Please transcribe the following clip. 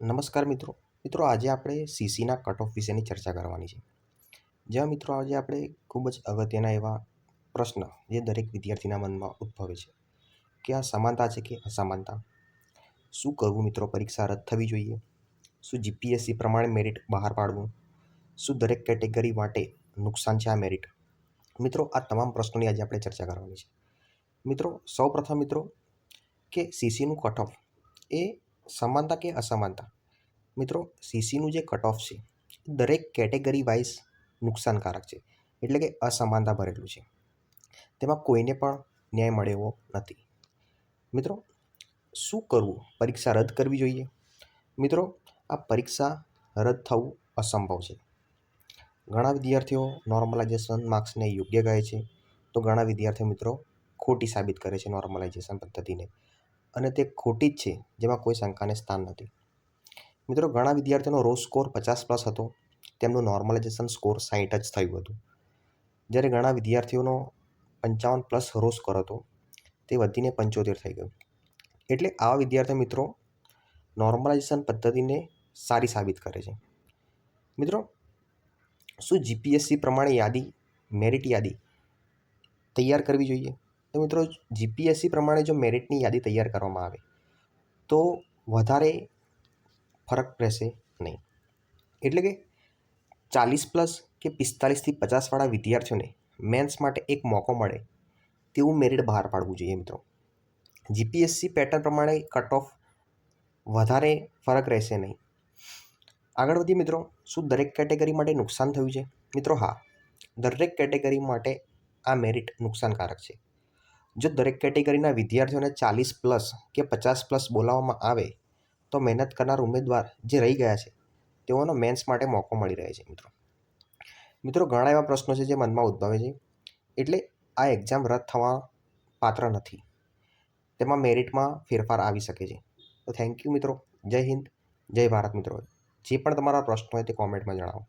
નમસ્કાર મિત્રો. મિત્રો, આજે આપણે સીસીના કટ ઓફ વિશેની ચર્ચા કરવાની છે. જ્યાં મિત્રો, આજે આપણે ખૂબ જ અગત્યના એવા પ્રશ્ન જે દરેક વિદ્યાર્થીના મનમાં ઉદ્ભવે છે કે આ સમાનતા છે કે અસમાનતા? શું કરવું મિત્રો પરીક્ષા રદ થવી જોઈએ? શું જીપીએસસી પ્રમાણે મેરિટ બહાર પાડવું? શું દરેક કેટેગરી માટે નુકસાન છે આ મેરિટ મિત્રો, આ તમામ પ્રશ્નોની આજે આપણે ચર્ચા કરવાની છે. મિત્રો, સૌપ્રથમ મિત્રો, કે સીસીનું કટ ઓફ એ સમાનતા કે અસમાનતા? મિત્રો સીસીનું જે કટ ઓફ છે, દરેક કેટેગરી વાઇઝ નુકસાનકારક છે. એટલે કે અસમાનતા ભરેલું છે. તેમાં કોઈને પણ ન્યાય મળે નથી. મિત્રો, શું કરવું? પરીક્ષા રદ કરવી જોઈએ? મિત્રો, આ પરીક્ષા રદ થવું અસંભવ છે. ઘણા વિદ્યાર્થીઓ નોર્મલાઇઝેશન માર્ક્સને યોગ્ય કહે છે. તો ઘણા વિદ્યાર્થીઓ મિત્રો ખોટી સાબિત કરે છે નોર્મલાઇઝેશન પદ્ધતિને. અને તે ખોટી જ છે, જેમાં કોઈ શંકાને સ્થાન નથી. મિત્રો, ઘણા વિદ્યાર્થીઓનો રો સ્કોર પચાસ પ્લસ હતો. તેમનું નોર્મલાઇઝેશન સ્કોર સાહીઠ જ થયું હતું. જ્યારે ઘણા વિદ્યાર્થીઓનો પંચાવન પ્લસ રો સ્કોર હતો, તે વધીને પંચોતેર થઈ ગયું. એટલે આવા વિદ્યાર્થીઓ મિત્રો નોર્મલાઇઝેશન પદ્ધતિને સારી સાબિત કરે છે. મિત્રો, શું જીપીએસસી પ્રમાણે યાદી મેરિટ યાદી તૈયાર કરવી જોઈએ? તો મિત્રો જીપીએસસી પ્રમાણે જો મેરિટની યાદી તૈયાર કરવામાં આવે, તો વધારે ફરક રહેશે નહીં. એટલે કે ચાલીસ પ્લસ કે પિસ્તાલીસથી પચાસવાળા વિદ્યાર્થીઓને મેન્સ માટે એક મોકો મળે તેવું મેરિટ બહાર પાડવું જોઈએ મિત્રો. G P S C pattern પ્રમાણે કટ ઓફ વધારે ફરક રહેશે નહીં. આગળ વધીએ મિત્રો, શું દરેક કેટેગરી માટે નુકસાન થયું છે? મિત્રો, હા, દરેક કેટેગરી માટે આ મેરિટ નુકસાનકારક છે. જો દરેક કેટેગરીના વિદ્યાર્થીઓને ચાલીસ પ્લસ કે પચાસ પ્લસ બોલાવવામાં આવે, તો મહેનત કરનાર ઉમેદવાર જે રહી ગયા છે, તેઓનો મેન્સ માટે મોકો મળી રહે છે, મિત્રો. મિત્રો, ઘણા એવા પ્રશ્નો છે જે મનમાં ઉદ્ભવે છે. એટલે આ એક્ઝામ રદ થવા પાત્ર નથી. તેમાં મેરિટમાં ફેરફાર આવી શકે છે. તો થેન્ક યુ, મિત્રો. જય હિન્દ, જય ભારત, મિત્રો. જે પણ તમારા પ્રશ્નો હોય તે કોમેન્ટમાં જણાવો.